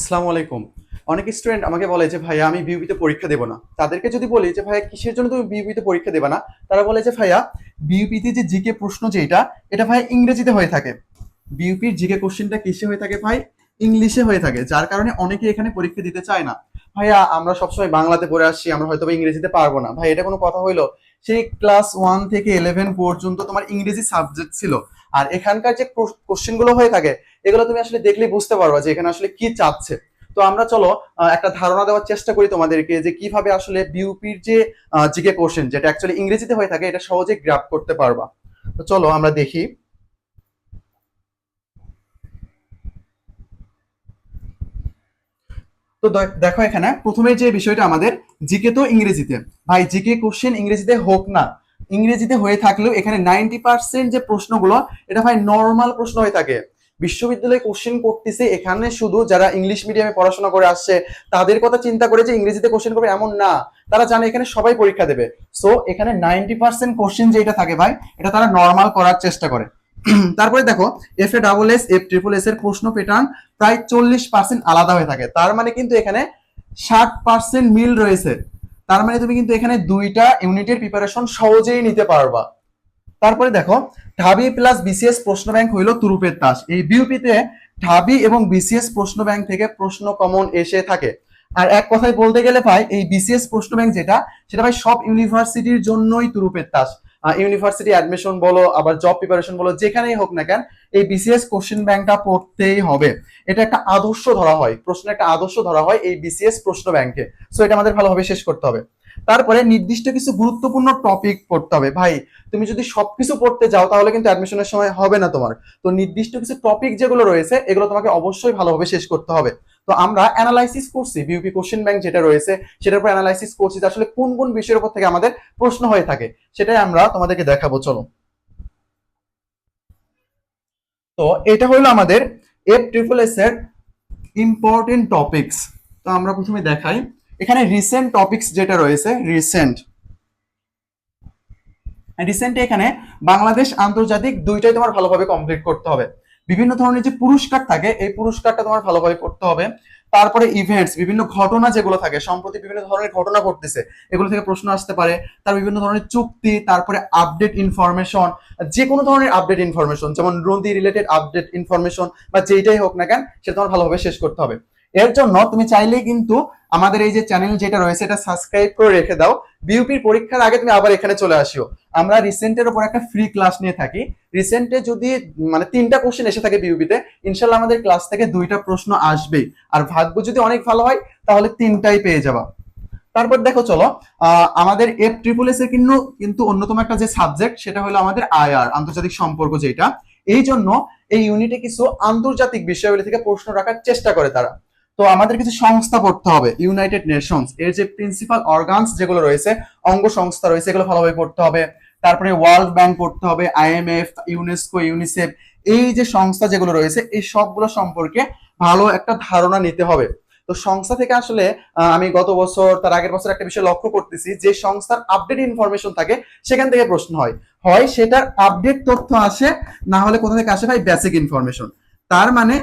আসসালামু আলাইকুম। অনেক স্টুডেন্ট আমাকে বলে যে, ভাইয়া, আমি বিউপিতে পরীক্ষা দেবো না। তাদেরকে যদি বলি যে, ভাইয়া, কিসের জন্য তুমি বিউপিতে পরীক্ষা দেবে না? তারা বলে যে, ভাইয়া বিউপিতে যে জিকে প্রশ্ন যেটা এটা ভাই ইংরেজিতে হয়ে থাকে। বিউপির জিকে কোশ্চেনটা কিসে হয়ে থাকে ভাই? ইংলিশে হয়ে থাকে, যার কারণে অনেকে এখানে পরীক্ষা দিতে চায় না। ভাইয়া, আমরা সবসময় বাংলাতে পড়ে আসছি, আমরা হয়তো ইংরেজিতে পারব না। ভাই, এটা কোনো কথা হইল? সেই ক্লাস ওয়ান থেকে ইলেভেন পর্যন্ত তোমার ইংরেজি সাবজেক্ট ছিল। আর এখানকার যে কোশ্চেনগুলো হয়ে থাকে, এগুলো তুমি আসলে দেখলে বুঝতে পারবা যে এখানে আসলে কি চাচ্ছে। তো আমরা চলো একটা ধারণা দেওয়ার চেষ্টা করি তোমাদেরকে যে কীভাবে আসলে বিউপির যে জিকে কোশ্চেন যেটা অ্যাকচুয়ালি ইংরেজিতে হয়ে থাকে, এটা সহজে গ্র্যাপ করতে পারবা। তো চলো আমরা দেখি। তো দেখো এখানে, প্রথমে যে বিষয়টা আমাদের, জিকে তো ইংরেজিতে। ভাই, জিকে কোশ্চেন ইংরেজিতে হোক না ইংরেজিতে হয়ে থাকলেও এখানে নাইনটি পার্সেন্ট যে প্রশ্নগুলো, এটা ভাই নর্মাল প্রশ্ন হয়ে থাকে। বিশ্ববিদ্যালয়ে কোশ্চেন করতেছে এখানে শুধু যারা ইংলিশ মিডিয়ামে পড়াশোনা করে আসছে, তাদের কথা চিন্তা করে যে ইংরেজিতে কোশ্চেন করবে এমন না। তারা জানে এখানে সবাই পরীক্ষা দেবে। সো এখানে নাইনটি পার্সেন্ট কোশ্চেন যেটা থাকে ভাই, এটা তারা নর্মাল করার চেষ্টা করে। তারপরে দেখো F A double S F triple S এর প্রশ্ন প্যাটার্ন প্রায় চল্লিশ পার্সেন্ট আলাদা হয়ে থাকে। তার মানে কিন্তু এখানে ষাট পার্সেন্ট মিল রয়েছে। তার মানে তুমি কিন্তু এখানে দুইটা ইউনিটের প্রিপারেশন সহজেই নিতে পারবা। তারপরে দেখো, ঢাবি প্লাস বিসিএস প্রশ্ন ব্যাংক হইল তুরুপের তাস। এই বিউপিতে ঢাবি এবং বিসিএস প্রশ্ন ব্যাংক থেকে প্রশ্ন কমন এসে থাকে। আর এক কথায় বলতে গেলে ভাই, এই বিসিএস প্রশ্ন ব্যাংক যেটা, সেটা ভাই সব ইউনিভার্সিটির জন্যই তুরুপের তাস। ইউনিভার্সিটি অ্যাডমিশন বলো, আবার জব প্রিপারেশন বলো, যেখানেই হোক না কেন, এই বিসিএস কোশ্চেন ব্যাংকটা পড়তেই হবে। এটা একটা আদর্শ ধরা হয় প্রশ্ন একটা আদর্শ ধরা হয় এই বিসিএস প্রশ্ন ব্যাংকে সো এটা আমাদের ভালোভাবে শেষ করতে হবে। তারপরে নির্দিষ্ট কিছু গুরুত্বপূর্ণ টপিক পড়তে হবে। ভাই, তুমি যদি সবকিছু পড়তে যাও, তাহলে কিন্তু অ্যাডমিশনের সময় হবে না তোমার। তো নির্দিষ্ট কিছু টপিক যেগুলো রয়েছে, এগুলো তোমাকে অবশ্যই ভালোভাবে শেষ করতে হবে। তো আমরা অ্যানালাইসিস করছি বিউপি কোশ্চেন ব্যাংক যেটা রয়েছে, সেটার উপর অ্যানালাইসিস করছি যে আসলে কোন কোন বিষয়ের উপর থেকে আমাদের প্রশ্ন হয়ে থাকে, সেটাই আমরা তোমাদেরকে দেখাবো, চলো। তো এটা হলো আমাদের এফ ট্রিপল এস এর ইম্পর্টেন্ট টপিকস তো আমরা প্রথমে দেখাই। এখানে রিসেন্ট টপিকস যেটা রয়েছে রিসেন্ট রিসেন্ট এখানে বাংলাদেশ আন্তর্জাতিক দুইটাই তোমার ভালোভাবে কমপ্লিট করতে হবে। বিভিন্ন ধরনের যে পুরস্কার থাকে, এই পুরস্কারটা তোমার ভালোভাবে করতে হবে। তারপরে ইভেন্টস বিভিন্ন ঘটনা যেগুলো থাকে, সম্প্রতি বিভিন্ন ধরনের ঘটনা ঘটতেছে, এগুলো থেকে প্রশ্ন আসতে পারে। তার বিভিন্ন ধরনের চুক্তি, তারপরে আপডেট ইনফরমেশন যে কোনো ধরনের আপডেট ইনফরমেশন যেমন নদী রিলেটেড আপডেট ইনফরমেশন বা যেটাই হোক না কেন, সেটা তোমার ভালোভাবে শেষ করতে হবে। এর জন্য তুমি চাইলেই কিন্তু আমাদের এই যে চ্যানেল যেটা রয়েছে, এটা সাবস্ক্রাইব করে রেখে দাও। বিউপির পরীক্ষার আগে তুমি আবার এখানে চলে আসিও। আমরা রিসেন্টের উপর একটা ফ্রি ক্লাস নিয়ে থাকি। রিসেন্টে যদি মানে তিনটা কোশ্চেন এসে থাকে বিউপিতে ইনশাল্লাহ আমাদের ক্লাস থেকে দুইটা প্রশ্ন আসবেই। আর ভাগ্য যদি অনেক ভালো হয়, তাহলে তিনটাই পেয়ে যাবা। তারপর দেখো চলো আমাদের এফ ট্রিপল এস এর কিন্তু কিন্তু অন্যতম একটা যে সাবজেক্ট সেটা হলো আমাদের আইআর আন্তর্জাতিক সম্পর্ক যেটা। এই জন্য এই ইউনিটে কিছু আন্তর্জাতিক বিষয়াবলী থেকে প্রশ্ন রাখার চেষ্টা করে তারা। তো আমাদের কিছু সংস্থা পড়তে হবে ইউনাইটেড নেশনস এর যে প্রিন্সিপাল অর্গানস যেগুলো রয়েছে, অঙ্গ সংস্থা রয়েছে, এগুলো ভালোভাবে পড়তে হবে। তারপরে ওয়ার্ল্ড ব্যাংক পড়তে হবে আইএমএফ ইউনেস্কো ইউনিসেফ এই যে সংস্থা যেগুলো রয়েছে, এই সবগুলো সম্পর্কে ভালো একটা ধারণা নিতে হবে। তো সংস্থা থেকে আসলে আমি গত বছর, তার আগের বছর একটা বিষয় লক্ষ্য করতেছি, যে সংস্থার আপডেট ইনফরমেশন থাকে, সেখান থেকে প্রশ্ন হয়। হয় সেটার আপডেট তথ্য আসে, না হলে কোথা থেকে আসে ভাই? বেসিক ইনফরমেশন তার মানে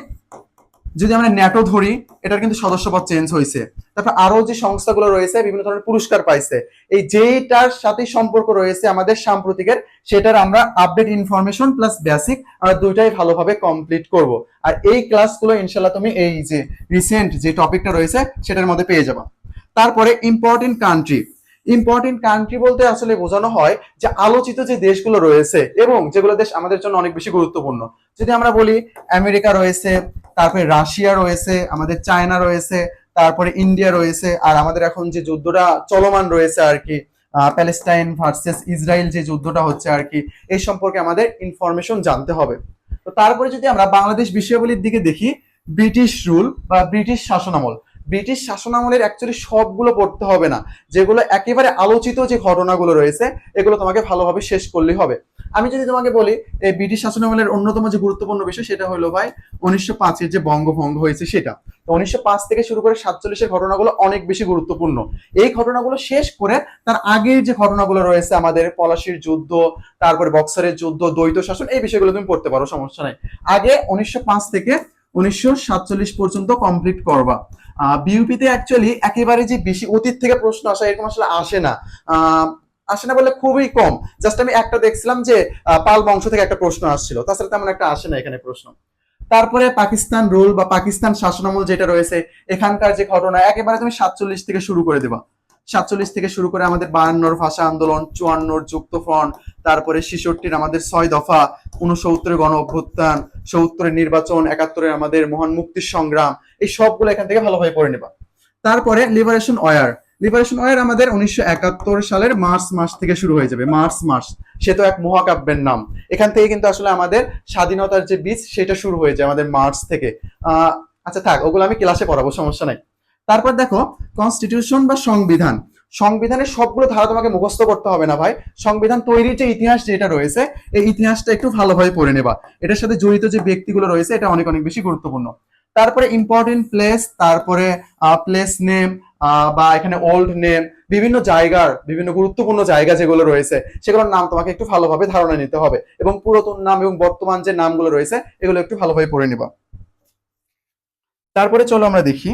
যদি আমরা ন্যাটো ধরি, এটার কিন্তু সদস্যপদ চেঞ্জ হয়েছে তারপর আরও যে সংস্থাগুলো রয়েছে, বিভিন্ন ধরনের পুরস্কার পাইছে। এই যেটার সাথে সম্পর্ক রয়েছে আমাদের সাম্প্রতিকের, সেটার আমরা আপডেট ইনফরমেশন প্লাস বেসিক আমরা দুইটাই ভালোভাবে কমপ্লিট করব। আর এই ক্লাসগুলো ইনশাল্লাহ তুমি এই যে রিসেন্ট যে টপিকটা রয়েছে, সেটার মধ্যে পেয়ে যাবা। তারপরে ইম্পর্টেন্ট কান্ট্রি ইম্পর্টেন্ট কান্ট্রি বলতে আসলে বোঝানো হয় যে আলোচিত যে দেশগুলো রয়েছে এবং যেগুলো দেশ আমাদের জন্য অনেক বেশি গুরুত্বপূর্ণ। যদি আমরা বলি, আমেরিকা রয়েছে তারপরে রাশিয়া রয়েছে, আমাদের চায়না রয়েছে, তারপরে ইন্ডিয়া রয়েছে, আর আমাদের এখন যে যুদ্ধটা চলমান রয়েছে আর কি প্যালেস্টাইন ভার্সেস ইসরায়েল যে যুদ্ধটা হচ্ছে আর কি, এই সম্পর্কে আমাদের ইনফরমেশন জানতে হবে। তো তারপরে যদি আমরা বাংলাদেশ বিষয়াবলীর দিকে দেখি, ব্রিটিশ রুল বা ব্রিটিশ শাসনামল ব্রিটিশ শাসনামলের অ্যাকচুয়ালি সবগুলো পড়তে হবে না। যেগুলো একেবারে আলোচিত যে ঘটনাগুলো রয়েছে, এগুলো তোমাকে ভালোভাবে শেষ করলেই হবে। আমি যদি তোমাকে বলি, এই ব্রিটিশ শাসনামলের অন্যতম যে গুরুত্বপূর্ণ বিষয়, সেটা হলো ভাই, উনিশশো পাঁচের যে বঙ্গভঙ্গ হয়েছে সেটা। তো উনিশশো পাঁচ থেকে শুরু করে সাতচল্লিশের ঘটনাগুলো অনেক বেশি গুরুত্বপূর্ণ। এই ঘটনাগুলো শেষ করে তার আগের যে ঘটনাগুলো রয়েছে, আমাদের পলাশির যুদ্ধ, তারপরে বক্সারের যুদ্ধ, দ্বৈত শাসন, এই বিষয়গুলো তুমি পড়তে পারো, সমস্যা নাই। আগে উনিশশো পাঁচ থেকে উনিশশো সাতচল্লিশ পর্যন্ত কমপ্লিট করবা। বিউপিতে অ্যাকচুয়ালি একেবারে যে বেশি অতীত থেকে প্রশ্ন আসা, এরকম আসলে আসে না। আসে না বলে খুবই কম। জাস্ট আমি একটা দেখছিলাম যে পাল বংশ থেকে একটা প্রশ্ন আসছিল। তাছাড়া তেমন একটা আসে না এখানে প্রশ্ন। তারপরে পাকিস্তান রুল বা পাকিস্তান শাসনামল যেটা রয়েছে, এখানকার যে ঘটনা, একেবারে তুমি সাতচল্লিশ থেকে শুরু করে দেবা। সাতচল্লিশ থেকে শুরু করে আমাদের বায়ান্নর ভাষা আন্দোলন, চুয়ান্নর যুক্ত ফ্রন্ট তারপরে ছেষট্টির আমাদের ছয় দফা উনসত্তরের গণ অভ্যুত্থান সত্তরের নির্বাচন একাত্তরের আমাদের মহান মুক্তির সংগ্রাম, এই সবগুলো এখান থেকে ভালোভাবে পড়ে নেবা। তারপরে লিবারেশন ওয়ার। লিবারেশন ওয়ার আমাদের উনিশশো একাত্তর সালের মার্চ মাস থেকে শুরু হয়ে যাবে, মার্চ মাস। সে তো এক মহাকাব্যের নাম। এখান থেকে কিন্তু আসলে আমাদের স্বাধীনতার যে বীজ, সেটা শুরু হয়ে যায় আমাদের মার্চ থেকে। আচ্ছা থাক, ওগুলো আমি ক্লাসে পড়াবো, সমস্যা নাই। তারপর দেখো কনস্টিটিউশন বা সংবিধান। সংবিধানের সবগুলো ধারা তোমাকে মুখস্থ করতে হবে না ভাই। সংবিধান তৈরির যে ইতিহাস যেটা রয়েছে, এই ইতিহাসটা একটু ভালোভাবে পড়ে নেবা। এটার সাথে জড়িত যে ব্যক্তিগুলো রয়েছে, এটা অনেক অনেক বেশি গুরুত্বপূর্ণ। তারপরে ইম্পর্টেন্ট প্লেস তারপরে প্লেস নেম বা এখানে ওল্ড নেম বিভিন্ন জায়গার, বিভিন্ন গুরুত্বপূর্ণ জায়গা যেগুলো রয়েছে, সেগুলোর নাম তোমাকে একটু ভালোভাবে ধারণা নিতে হবে। এবং পুরাতন নাম এবং বর্তমান যে নামগুলো রয়েছে, এগুলো একটু ভালোভাবে পড়ে নিবা। তারপরে চলো আমরা দেখি।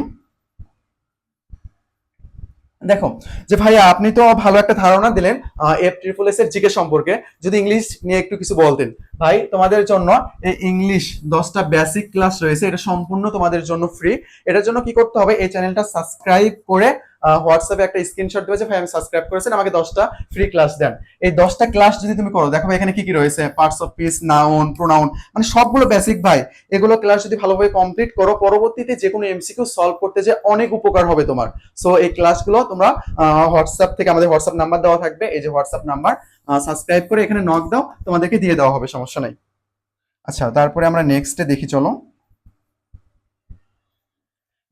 দেখো, যে ভাইয়া, আপনি তো ভালো একটা ধারণা দিলেন এফ ট্রিপল এস এর জিকে সম্পর্কে। যদি ইংলিশ নিয়ে একটু কিছু বলতেন। ভাই, তোমাদের জন্য এই ইংলিশ দশটা বেসিক ক্লাস রয়েছে, এটা সম্পূর্ণ তোমাদের জন্য ফ্রি এটার জন্য কি করতে হবে, এই চ্যানেলটা সাবস্ক্রাইব করে হোয়াটসঅ্যাপে একটা স্ক্রিনশট যে ভাই, আমি সাবস্ক্রাইব করেছেন আমাকে দশটা ফ্রি ক্লাস দেন। এই দশটা ক্লাস যদি তুমি করো, দেখো এখানে কি কি রয়েছে? Parts of speech noun pronoun মানে সবগুলো বেসিক ভাই। এগুলো ক্লাস যদি ভালোভাবে কমপ্লিট করো, পরবর্তীতে যে কোনো এমসিকিউ সলভ করতে যে অনেক উপকার হবে তোমার। সো এই ক্লাসগুলো তোমরা হোয়াটসঅ্যাপ থেকে আমাদের হোয়াটসঅ্যাপ নাম্বার দেওয়া থাকবে। এই যে হোয়াটসঅ্যাপ নাম্বার সাবস্ক্রাইব করে এখানে নক দাও, তোমাদেরকে দিয়ে দেওয়া হবে, সমস্যা নাই। আচ্ছা তারপরে আমরা নেক্সটে দেখি, চলো।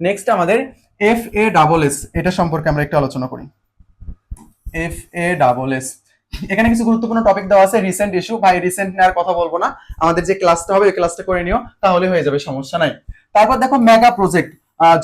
নেক্সট আমাদের এফ এ ডাবল এস এটা সম্পর্কে আমরা একটু আলোচনা করি। এফ এ ডাবল এস এখানে কিছু গুরুত্বপূর্ণ টপিক দেওয়া আছে রিসেন্ট ইস্যু ভাই রিসেন্ট নেওয়ার কথা বলব না। আমাদের যে ক্লাসটা হবে, ওই ক্লাসটা করে নিও, তাহলে হয়ে যাবে, সমস্যা নাই। তারপর দেখো মেগা প্রজেক্ট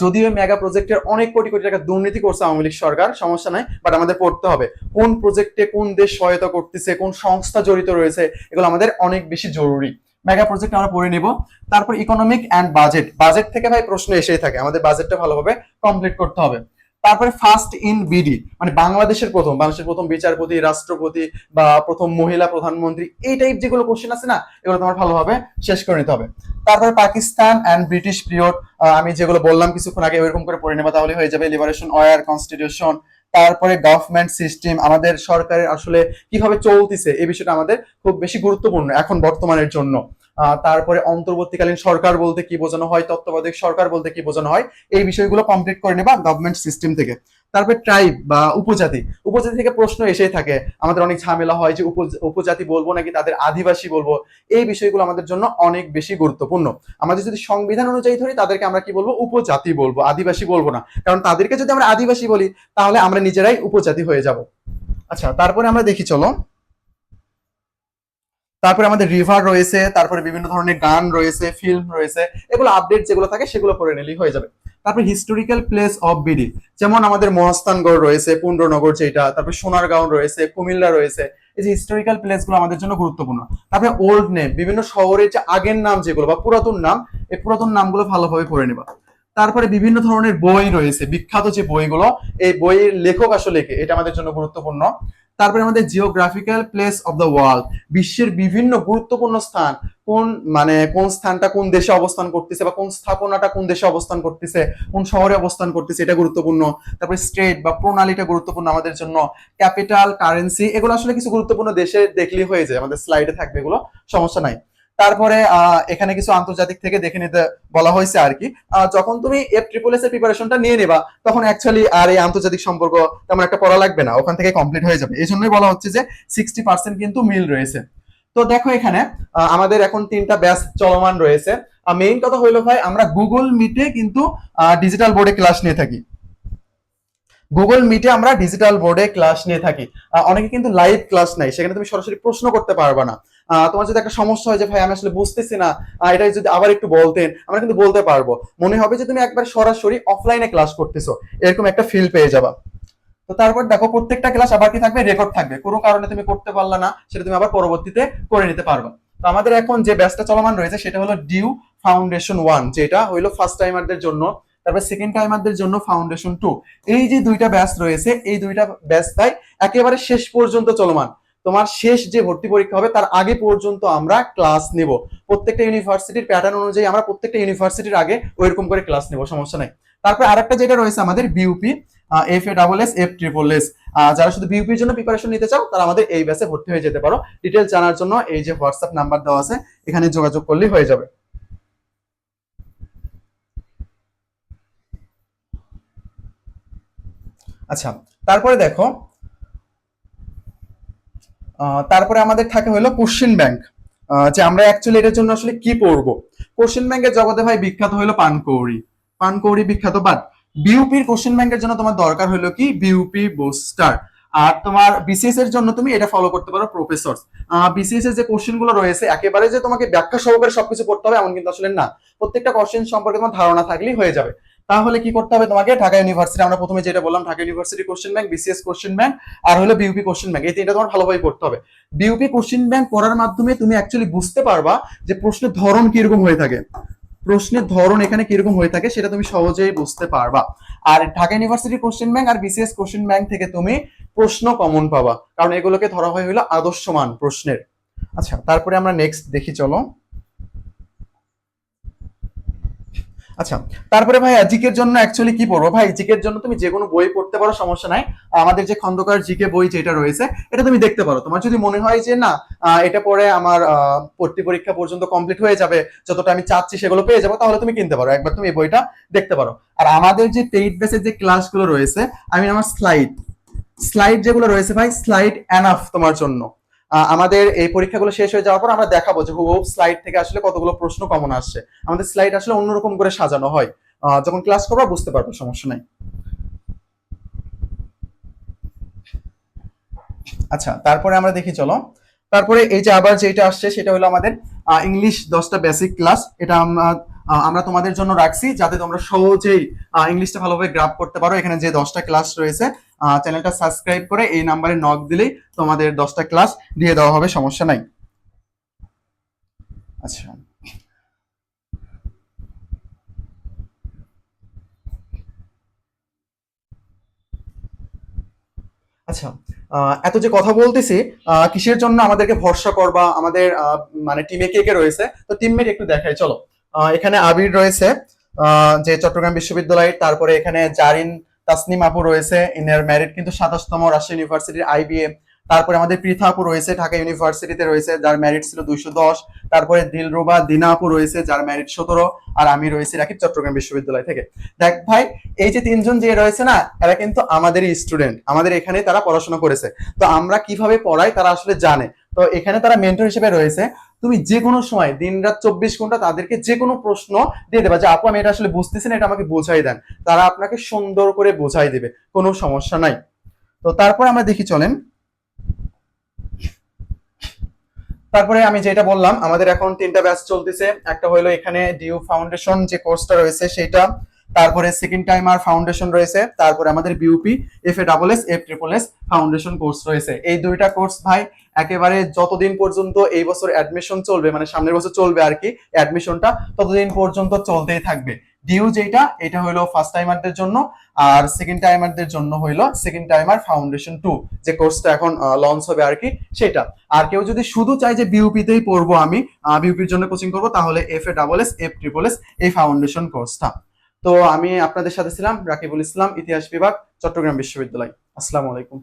যদিও মেগা প্রজেক্টের অনেক কোটি কোটি টাকা দুর্নীতি করছে আওয়ামী লীগ সরকার, সমস্যা নাই বাট আমাদের পড়তে হবে। কোন প্রজেক্টে কোন দেশ সহায়তা করতেছে, কোন সংস্থা জড়িত রয়েছে, এগুলো আমাদের অনেক বেশি জরুরি। মেগা প্রজেক্ট আমরা পড়ে নিব। তারপর ইকোনমিক অ্যান্ড বাজেট বাজেট থেকে ভাই প্রশ্ন এসেই থাকে, আমাদের বাজেটটা ভালোভাবে কমপ্লিট করতে হবে। তারপরে ফার্স্ট ইন বিডি মানে বাংলাদেশের প্রথম বাংলাদেশের প্রথম বিচারপতি, রাষ্ট্রপতি বা প্রথম মহিলা প্রধানমন্ত্রী, এই টাইপ যেগুলো কোশ্চেন আছে না, এগুলো তোমার ভালোভাবে শেষ করে নিতে হবে। তারপরে পাকিস্তান অ্যান্ড ব্রিটিশ পিরিয়ড আমি যেগুলো বললাম কিছুক্ষণ আগে ওইরকম করে পড়ে নেবা, তাহলে হয়ে যাবে লিবারেশন ওয়ার কনস্টিটিউশন তারপরে গভর্নমেন্ট সিস্টেম আমাদের সরকারের আসলে কীভাবে চলতেছে এই বিষয়টা আমাদের খুব বেশি গুরুত্বপূর্ণ এখন বর্তমানের জন্য। তারপরে অন্তর্বর্তীকালীন সরকার বলতে কি বোঝানো হয়, তত্ত্বাবধায়ক সরকার বলতে কি বোঝানো হয়, এই বিষয়গুলো কমপ্লিট করে নেবা গভর্নমেন্ট সিস্টেম থেকে। তারপরে ট্রাইব বা উপজাতি। উপজাতি থেকে প্রশ্ন এসেই থাকে, আমাদের অনেক ঝামেলা হয় যে উপ- উপজাতি বলব নাকি তাদের আদিবাসী বলব? এই বিষয়গুলো আমাদের জন্য অনেক বেশি গুরুত্বপূর্ণ। আমাদের যদি সংবিধান অনুযায়ী ধরি, তাদেরকে আমরা কি বলব? উপজাতি বলব, আদিবাসী বলব না। কারণ তাদেরকে যদি আমরা আদিবাসী বলি, তাহলে আমরা নিজেরাই উপজাতি হয়ে যাব। আচ্ছা তারপরে আমরা দেখি, চলো। তারপরে আমাদের রিভার রয়েছে, তারপরে বিভিন্ন ধরনের গান রয়েছে ফিল্ম রয়েছে, এগুলো আপডেট যেগুলো থাকে, সেগুলো করে নিলেই হয়ে যাবে। তারপরে হিস্টোরিক্যাল প্লেস অফ বিডি যেমন আমাদের মহাস্থানগড় রয়েছে, পুন্ড্রনগর যেটা, তারপর সোনারগাঁও রয়েছে, কুমিল্লা রয়েছে, এই যে হিস্টোরিক্যাল প্লেসগুলো আমাদের জন্য গুরুত্বপূর্ণ। তারপরে ওল্ড নেম বিভিন্ন শহরের যে আগের নাম যেগুলো বা পুরাতন নাম, এই পুরাতন নামগুলো ভালোভাবে পড়ে নেবা। তারপরে বিভিন্ন ধরনের বই রয়েছে। বিখ্যাত যে বইগুলো, এই বইয়ের লেখক আসলে কে? এটা আমাদের জন্য গুরুত্বপূর্ণ। তারপরে আমাদের geographical place of the world বিশ্বের বিভিন্ন গুরুত্বপূর্ণ স্থান, কোন মানে কোন স্থানটা কোন দেশে অবস্থান করতেছে বা কোন স্থাপনাটা কোন দেশে অবস্থান করতেছে, কোন শহরে অবস্থান করতেছে, এটা গুরুত্বপূর্ণ। তারপরে স্টেট বা প্রণালীটা গুরুত্বপূর্ণ আমাদের জন্য। ক্যাপিটাল কারেন্সি এগুলো আসলে কিছু গুরুত্বপূর্ণ দেশে দেখলেই হয়ে যায়। আমাদের স্লাইডে থাকবে এগুলো, সমস্যা নাই। তারপরে এখানে কিছু আন্তর্জাতিক থেকে দেখে নিতে বলা হয়েছে আর কি। যখন তুমি এফ ট্রিপল এস এর প্রিপারেশনটা নিয়ে নেবা, তখন অ্যাকচুয়ালি আর এই আন্তর্জাতিক সম্পর্ক তেমন একটা পড়া লাগবে না। ওখান থেকে কমপ্লিট হয়ে যাবে। এই জন্যই বলা হচ্ছে যে সিক্সটি পার্সেন্ট কিন্তু মিল রয়েছে। তো দেখো এখানে আমাদের এখন তিনটা ব্যাচ চলমান রয়েছে। মেইন কথা হইল ভাই, আমরা গুগল মিটে কিন্তু ডিজিটাল বোর্ডে ক্লাস নিয়ে থাকি। গুগল মিটে আমরা ডিজিটাল বোর্ডে ক্লাস নিয়ে থাকি। অনেকে কিন্তু লাইভ ক্লাস নাই সেখানে তুমি সরাসরি প্রশ্ন করতে পারবে না। তোমার যদি একটা সমস্যা হয় যে, ভাই, আমি আসলে বুঝতেছি না এটা যদি আবার একটু বলতেন, আমরা কিন্তু বলতে পারব। মনে হবে যে, তুমি একবার সরাসরি অফলাইনে ক্লাস করতেছো। এরকম একটা ফিল পেয়ে যাবা। তো তারপর দেখো, প্রত্যেকটা ক্লাস আবার কি থাকবে? রেকর্ড থাকবে। কোনো কারণে তুমি করতে পারলা না, সেটা তুমি আবার পরবর্তীতে করে নিতে পারবে। তো আমাদের এখন যে ব্যাচটা চলমান রয়েছে, সেটা হলো ডিউ ফাউন্ডেশন ওয়ান যেটা হইল ফার্স্ট টাইমারদের জন্য। তারপর সেকেন্ড টাইমারদের জন্য ফাউন্ডেশন টু এই যে দুইটা ব্যাচ রয়েছে, এই দুইটা ব্যাচ তাই একেবারে শেষ পর্যন্ত চলমান। তোমার শেষ যে ভর্তি পরীক্ষা হবে, তার আগে পর্যন্ত আমরা ক্লাস নেব। প্রত্যেকটা ইউনিভার্সিটির প্যাটার্ন অনুযায়ী আমরা প্রত্যেকটা ইউনিভার্সিটির আগে ওইরকম করে ক্লাস নেব, সমস্যা নাই। তারপর আরেকটা যেটা রয়েছে আমাদের BUP F A double S F triple S যারা শুধু বিউপির জন্য প্রিপারেশন নিতে চাও, তারা আমাদের এই ব্যাচে ভর্তি হয়ে যেতে পারো। ডিটেলস জানার জন্য এই যে হোয়াটসঅ্যাপ নাম্বার দেওয়া আছে, এখানে যোগাযোগ করলেই হয়ে যাবে। আচ্ছা তারপরে দেখো তারপরে আমাদের থাকে হলো কোশ্চেন ব্যাংক যে আমরা অ্যাকচুয়ালি এটার জন্য আসলে কি পড়ব? কোশ্চেন ব্যাংকের জগতে ভাই বিখ্যাত হলো পানকৌড়ি। পানকৌড়ি বিখ্যাত বাট বিউপির কোশ্চেন ব্যাংকের জন্য তোমার দরকার হলো কি? বিউপি বুস্টার আর তোমার বিসিএস এর জন্য তুমি এটা ফলো করতে পারো প্রফেসর বিসিএস এর যে কোশ্চেনগুলো রয়েছে, একেবারে যে তোমাকে ব্যাখ্যা সহকারে সবকিছু পড়তে হবে এমন কিন্তু আসলে না। প্রত্যেকটা কোশ্চেন সম্পর্কে তোমার ধারণা থাকলেই হয়ে যাবে। তাহলে কি করতে হবে তোমাকে? ঢাকা ইউনিভার্সিটি আমরা প্রথমে যেটা বললাম, Dhaka university question bank BCS question bank আর হলো বিউপি কোশ্চেন ব্যাংক এই তিনটা তোমার ভালোভাবে করতে হবে। বিউপি কোশ্চেন ব্যাংক পড়ার মাধ্যমে তুমি অ্যাকচুয়ালি বুঝতে পারবা যে প্রশ্নের ধরন কীরকম হয়ে থাকে। প্রশ্নের ধরন এখানে কীরকম হয়ে থাকে সেটা তুমি সহজেই বুঝতে পারবা। আর ঢাকা ইউনিভার্সিটি কোশ্চেন ব্যাংক আর বিসিএস কোশ্চেন ব্যাংক থেকে তুমি প্রশ্ন কমন পাবা। কারণ এগুলোকে ধরা হয় হলো আদর্শমান প্রশ্নের। আচ্ছা তারপরে আমরা নেক্সট দেখি, চলো। আচ্ছা তারপরে ভাই জিকের জন্য অ্যাকচুয়ালি কি পড়ব? ভাই, জিকের জন্য তুমি যে কোনো বই পড়তে পারো, সমস্যা নাই। আমাদের যে খন্দকার জিকে বই যেটা রয়েছে, এটা তুমি দেখতে পারো। তোমার যদি মনে হয় যে না এটা পরে আমার ভর্তি পরীক্ষা পর্যন্ত কমপ্লিট হয়ে যাবে, যতটা আমি চাচ্ছি সেগুলো পেয়ে যাব, তাহলে তুমি কিনতে পারো। একবার তুমি এই বইটা দেখতে পারো। আর আমাদের যে পেইড বেসের যে ক্লাসগুলো রয়েছে আমি আমার স্লাইড স্লাইড যেগুলো রয়েছে ভাই স্লাইড এনাফ তোমার জন্য। আমাদের এই পরীক্ষাগুলো শেষ হয়ে যাওয়ার পর আমরা দেখাবো যে হুবহু স্লাইড থেকে আসলে কতগুলো প্রশ্ন কমন আসছে। আমাদের স্লাইড আসলে অন্যরকম করে সাজানো হয়। যখন ক্লাস করবা, বুঝতে পারবে, সমস্যা নাই। আচ্ছা তারপরে আমরা দেখি, চলো। তারপরে এই যে আবার যেটা আসছে, সেটা হলো আমাদের ইংলিশ দশটা বেসিক ক্লাস এটা আমরা আমরা তোমাদের জন্য রাখছি, যাতে তোমরা সহজেই ইংলিশটা ভালোভাবে গ্রাপ করতে পারো। এখানে যে দশটা ক্লাস রয়েছে চ্যানেলটা সাবস্ক্রাইব করে এই নাম্বারে নক দিলেই তোমাদের দশটা ক্লাস দিয়ে দেওয়া হবে, সমস্যা নাই। আচ্ছা। আচ্ছা এত যে কথা বলতেছি কিসের জন্য আমাদেরকে ভরসা করবা? আমাদের মানে টিমে কে কে রয়েছে? তো টিমমেট একটু দেখাই, চলো। এখানে আবির রয়েছে যে চট্টগ্রাম বিশ্ববিদ্যালয়ের, তারপরে এখানে জারিন তাসনিম আপু রয়েছে ইনার ম্যারিট কিন্তু সাতাশতম রাজশাহী ইউনিভার্সিটির আইবিএ তারপরে আমাদের পৃথা আপু রয়েছে ঢাকা ইউনিভার্সিটিতে রয়েছে, যার ম্যারিট ছিল দুইশো দশ, তারপরে দিলরুবা দিনা আপু রয়েছে যার ম্যারিট সতেরো, আর আমি রয়েছি রাকিব চট্টগ্রাম বিশ্ববিদ্যালয় থেকে। দেখ ভাই, এই যে তিনজন যে রয়েছে না, এরা কিন্তু আমাদেরই স্টুডেন্ট আমাদের এখানে তারা পড়াশোনা করেছে। তো আমরা কীভাবে পড়াই তারা আসলে জানে? তো এখানে তারা মেন্টর হিসেবে রয়েছে। তুমি যে কোনো সময় দিন রাত চব্বিশ ঘণ্টা তাদেরকে যে কোনো প্রশ্ন দিয়ে দেবা যে, আপু, আমি এটা আসলে বুঝতেছি না, এটা আমাকে বোঝাই দেন। তারা আপনাকে সুন্দর করে বোঝাই দেবে, কোনো সমস্যা নাই। তো তারপরে আমরা দেখি, চলেন। তারপরে আমি যেটা বললাম, আমাদের এখন তিনটা ব্যাচ চলতেছে। একটা হলো এখানে ডিউ ফাউন্ডেশন যে কোর্সটা রয়েছে সেটা তারপরে সেকেন্ড টাইম আর ফাউন্ডেশন রয়েছে, তারপরে আমাদের BUP F A double S F triple S foundation course রয়েছে। এই দুইটা কোর্স ভাই, একেবারে যতদিন পর্যন্ত এই বছর অ্যাডমিশন চলবে মানে সামনের বছর চলবে আর কি অ্যাডমিশনটা ততদিন পর্যন্ত চলতেই থাকবে। ডিউ যেটা, এটা হলো ফার্স্ট টাইমারদের জন্য, আর সেকেন্ড টাইমারদের জন্য হইল সেকেন্ড টাইমার ফাউন্ডেশন টু যে কোর্সটা এখন লঞ্চ হবে আর কি, সেটা। আর কেউ যদি শুধু চাই যে বিউপিতেই পড়ব আমি বিউপির জন্য কোচিং করব, তাহলে F A double S F triple S এই ফাউন্ডেশন কোর্সটা তো আমি আপনাদের সাথে ছিলাম রাকিবুল ইসলাম ইতিহাস বিভাগ চট্টগ্রাম বিশ্ববিদ্যালয়। আসসালামু আলাইকুম।